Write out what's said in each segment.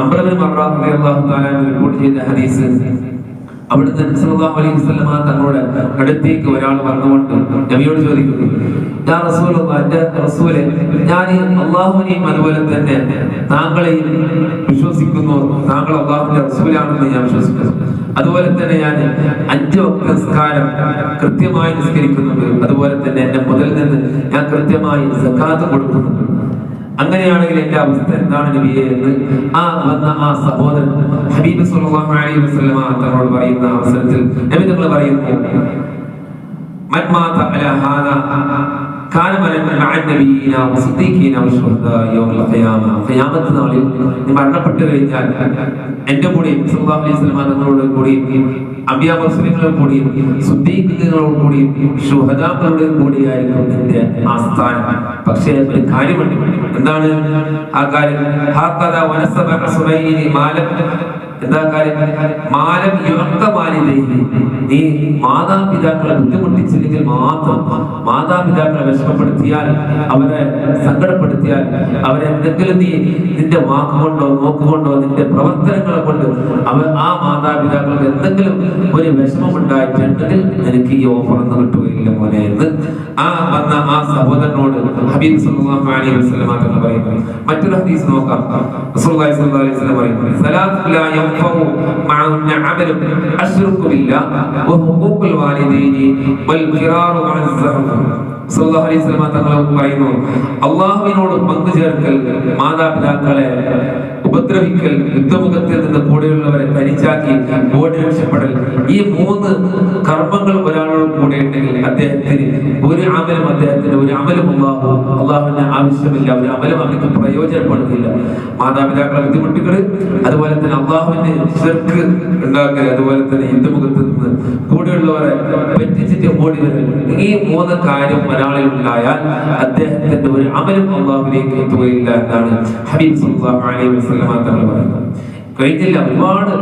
അംബ്രബിൻ report ചെയ്ത ഹദീസ് അവിടുന്ന് സല്ലല്ലാഹു അലൈഹി വസല്ലമ തങ്ങളുടെ അടുത്തേക്ക് ഒരാൾ വന്നുകൊണ്ട് നബിയോട് ചോദിക്കുന്നു യാ റസൂലുള്ളാഹ് റസൂലെ ഞാൻ അള്ളാഹുവിനെയും അതുപോലെ തന്നെ താങ്കളെയും വിശ്വസിക്കുന്നു. താങ്കൾ അള്ളാഹുവിന്റെ റസൂലാണെന്ന് ഞാൻ വിശ്വസിക്കുന്നു. അതുപോലെ തന്നെ ഞാൻ അഞ്ച് വക്ത നിസ്കാരം കൃത്യമായി നിസ്കരിക്കുന്നുണ്ട്. അതുപോലെ തന്നെ എന്റെ മുതൽ നിന്ന് ഞാൻ കൃത്യമായി സക്കാത്ത് കൊടുക്കുന്നുണ്ട്. അങ്ങനെയാണെങ്കിൽ എന്റെ അവസ്ഥ എന്താണ് നബിയെ എന്ന്? ആ വന്ന ആ സഹോദരൻ ഹബീബ് അലൈഹി വസല്ലമ തങ്ങളോട് പറയുന്ന അവസരത്തിൽ നബി തങ്ങൾ പറയുന്നു من مات على هذا كان من مع النبيين والصديقين والشهداء يوم القيامة قيامة നാളിൽ നീ മരണപ്പെട്ടു കഴിഞ്ഞാൽ എന്റെ കൂടി സല്ലല്ലാഹു അലൈഹി വസല്ലമ തങ്ങളോട് കൂടി അമ്പിയ മുസ്ലിങ്ങളോട് കൂടി സുദ്ദീഖുകളോട് കൂടി ശുഹദാക്കളോട് കൂടിയായിരിക്കും നിന്റെ ആസ്ഥാനം പക്ഷേ ഒരു കാര്യമുണ്ട് എന്താണ് ആ കാര്യം ഹാക്കഥ വനസബ സുബൈനി മാലം എന്താ കാര്യം? മാലം യുക്ത മാലിതയിൽ നീ മാതാപിതാക്കളെ ബുദ്ധിമുട്ടിച്ചില്ലെങ്കിൽ മാത്രം മാതാപിതാക്കളെ വിഷമപ്പെടുത്തിയാൽ അവരെ സങ്കടപ്പെടുത്തിയാൽ അവരെ എന്തെങ്കിലും നീ നിന്റെ വാക്കുകൊണ്ടോ നോക്കുകൊണ്ടോ നിന്റെ പ്രവർത്തനങ്ങളെ കൊണ്ട് അവർ ആ മാതാപിതാക്കൾക്ക് എന്തെങ്കിലും ഒരു വിഷമം ഉണ്ടായിട്ടുണ്ടെങ്കിൽ നിനക്ക് ഈ ഓഫർ ഒന്നും കിട്ടുകയില്ല മോനെ എന്ന് ആ വന്ന ആ സഹോദരനോട് ഹബീബ് സല്ലല്ലാഹു അലൈഹി വസല്ലം പറയുന്നു. മറ്റൊരു ഹദീസ് നോക്കാം. റസൂലുള്ളാഹി അലൈഹി വസല്ലം പറയുന്നു. യൻഫഉ മഅഹുന്ന അമലു അശ്റകു ബില്ലാ വഹുഖൂഖുൽ വാലിദൈനി വൽ عن الزعف തങ്ങൾ പറയുന്നു അള്ളാഹുവിനോട് പങ്കുചേർക്കൽ മാതാപിതാക്കളെ ഉപദ്രവിക്കൽ യുദ്ധമുഖത്തിൽ നിന്ന് കൂടെയുള്ളവരെ തനിച്ചാക്കി ഓടി രക്ഷപ്പെടൽ. ഈ മൂന്ന് കർമ്മങ്ങൾ ഒരാളോട് കൂടെ ഉണ്ടെങ്കിൽ അദ്ദേഹത്തിന് ഒരു അമലും അദ്ദേഹത്തിന് ഒരു അമലും അള്ളാഹു അള്ളാഹുവിന് ആവശ്യമില്ല ഒരു അമലും അവർക്ക് പ്രയോജനപ്പെടുന്നില്ല. മാതാപിതാക്കളെ ബുദ്ധിമുട്ടുകൾ അതുപോലെ തന്നെ അള്ളാഹുവിന്റെ ചെർക്ക് ഉണ്ടാക്കൽ അതുപോലെ തന്നെ യുദ്ധമുഖത്ത് നിന്ന് കൂടെയുള്ളവരെ പറ്റിച്ചിട്ട് ഓടി വരൽ ഈ മൂന്ന് കാര്യം ഒരാളിൽ ഉണ്ടായാൽ അദ്ദേഹത്തിന്റെ ഒരു അമലും അള്ളാഹുവിലേക്ക് എത്തുകയില്ല എന്നാണ് ഹബീബ് അലൈഹി വസല്ലം തങ്ങൾ പറയുന്നത്. കഴിഞ്ഞില്ല ഒരുപാട്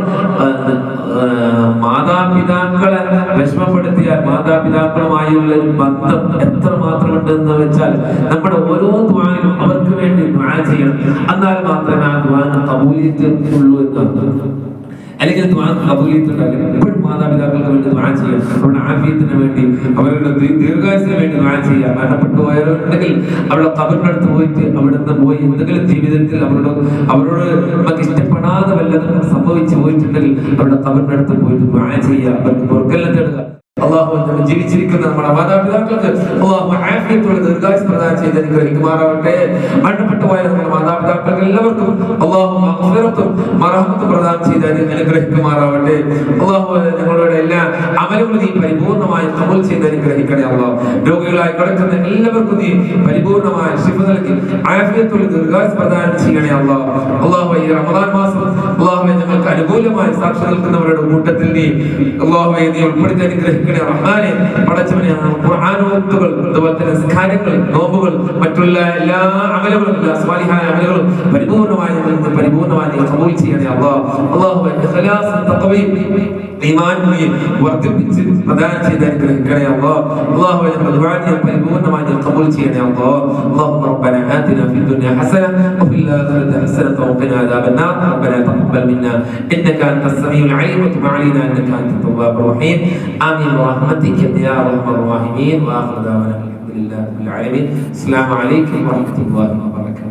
മാതാപിതാക്കളെ വിഷമപ്പെടുത്തിയാൽ മാതാപിതാക്കളുമായുള്ള ഒരു ബന്ധം എത്ര മാത്രമുണ്ട് എന്ന് വെച്ചാൽ നമ്മുടെ ഓരോ ദ്വാനും അവർക്ക് വേണ്ടി ദ്വാ ചെയ്യണം. എന്നാൽ മാത്രമേ ആ ദ്വാന കബൂലിയത്ത് ഉള്ളൂ എന്നാണ് അല്ലെങ്കിൽ ദ്വാ കബൂലിയത്തുണ്ടാകില്ല എപ്പോഴും മാതാപിതാക്കൾക്ക് വേണ്ടി ദ്വാ ചെയ്യാം. അവരുടെ ആഫിയത്തിന് വേണ്ടി അവരുടെ ദീർഘായുസിന് വേണ്ടി ദ്വാ ചെയ്യാം. മരണപ്പെട്ടു പോയവരുണ്ടെങ്കിൽ അവരുടെ കബറിനടുത്ത് പോയിട്ട് അവിടുന്ന് പോയി എന്തെങ്കിലും ജീവിതത്തിൽ അവരോട് അവരോട് നമുക്ക് ഇഷ്ടപ്പെടാതെ വല്ലതും സംഭവിച്ചു പോയിട്ടുണ്ടെങ്കിൽ അവരുടെ കബറിനടുത്ത് പോയിട്ട് ദ്വാ ചെയ്യുക അവർക്ക് പൊറുക്കെല്ലാം തേടുക. അള്ളാഹു ജീവിച്ചിരിക്കുന്ന നമ്മുടെ മാതാപിതാക്കൾക്ക് അള്ളാഹു ആഫിയത്തോടെ ദീർഘായുസ് പ്രദാനം ചെയ്ത് അനുഗ്രഹിക്കുമാറാവട്ടെ. മരണപ്പെട്ടു പോയ നമ്മുടെ മാതാപിതാക്കൾക്ക് എല്ലാവർക്കും അള്ളാഹു മഗ്ഫിറത്തും മറഹത്തും പ്രദാനം ചെയ്ത് അനു- അനുഗ്രഹിക്കുമാറാവട്ടെ. അള്ളാഹു ഞങ്ങളുടെ എല്ലാ അമലുകളും നീ പരിപൂർണമായി കബൂൽ ചെയ്ത് അനുഗ്രഹിക്കണേ അള്ളാഹു. രോഗികളായി കിടക്കുന്ന എല്ലാവർക്കും നീ പരിപൂർണമായ ശിഫ നൽകി ആഫിയത്തോടെ ദീർഘായുസ് പ്രദാനം ചെയ്യണേ അള്ളാഹു. അള്ളാഹു ഈ റമദാൻ മാസം അള്ളാഹുവെ ഞങ്ങൾക്ക് അനുകൂലമായി സാക്ഷി നിൽക്കുന്നവരുടെ കൂട്ടത്തിൽ നീ അള്ളാഹുവെ നീ ഉൾപ്പെടുത്തി അനുഗ്രഹിക്കണേ. റഹ്മാനെ പടച്ചവനെ ഖുർആാനോത്തുകൾ അതുപോലെ തന്നെ സ്കാരങ്ങൾ നോമ്പുകൾ മറ്റുള്ള എല്ലാ അമലുകളും സ്വാലിഹായ അമലുകളും പരിപൂർണമായി ഞങ്ങളിൽ നിന്ന് പരിപൂർണമായി നീ കബൂൽ ചെയ്യണേ അള്ളാഹ് അള്ളാഹുവെ ഇഖ്ലാസും തഖ്വയും ഈമാനും നീ വർദ്ധിപ്പിച്ച് പ്രദാനം ചെയ്ത് അനുഗ്രഹിക്കണേ അള്ളാഹ് അള്ളാഹുവെ ഞങ്ങളുടെ ദുആ നീ പരിപൂർണമായി നീ കബൂൽ ചെയ്യണേ അള്ളാഹ് اللهم ربنا آتنا في الدنيا حسنة وفي الآخرة حسنة وقنا عذاب النار ربنا تقبل منا إنك أنت السميع العليم وتب علينا إنك أنت التواب الرحيم آمين برحمتك يا أرحم الراحمين وآخر دعوانا الحمد لله رب العالمين السلام عليكم ورحمة الله وبركاته